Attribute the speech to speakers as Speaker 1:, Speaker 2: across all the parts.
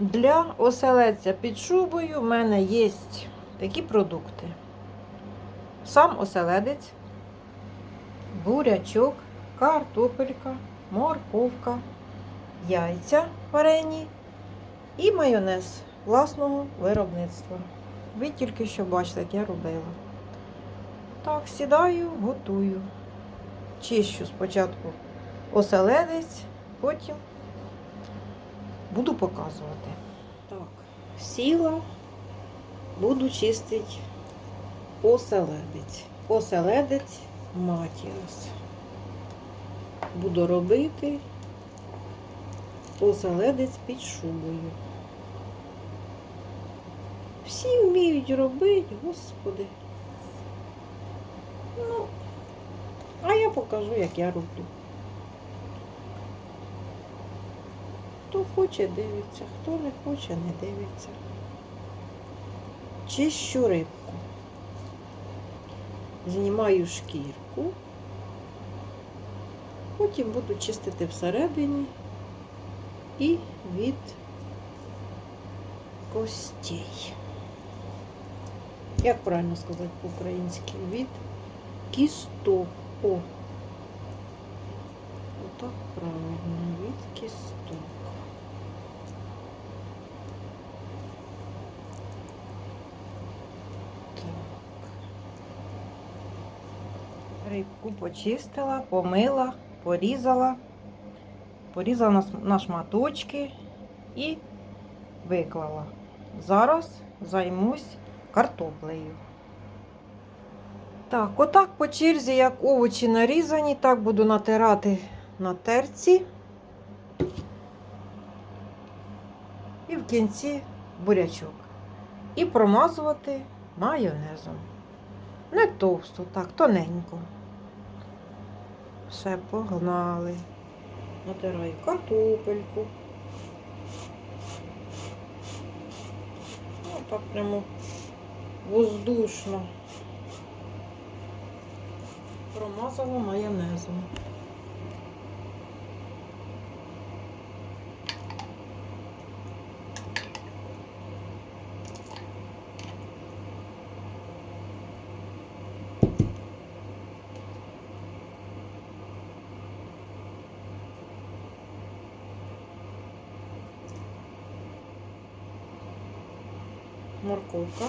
Speaker 1: Для оселедця під шубою в мене є такі продукти. Сам оселедець, бурячок, картопелька, морковка, яйця варені і майонез власного виробництва. Ви тільки що бачите, як я робила. Так, сідаю, готую. Чищу спочатку оселедець, потім буду показувати. Так, сіла, буду чистити оселедець. Оселедець матіас. Буду робити оселедець під шубою. Всі вміють робити, господи. Ну, а я покажу, як я роблю. Хто хоче, дивиться, хто не хоче, не дивиться. Чищу рибку. Знімаю шкірку. Потім буду чистити всередині і від костей. Як правильно сказати по-українськи? Від кісток. Отак правильно, від кісток. Рибку почистила, помила, порізала, порізала на шматочки і виклала. Зараз займусь картоплею. Так, отак по черзі, як овочі нарізані, так буду натирати на терці. І в кінці бурячок. І промазувати майонезом. Не товсто, так, тоненько. Все, погнали. Натираю картопельку. Отак прямо воздушно. Промазала майонезом. Морковка.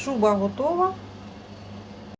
Speaker 1: Шуба готова.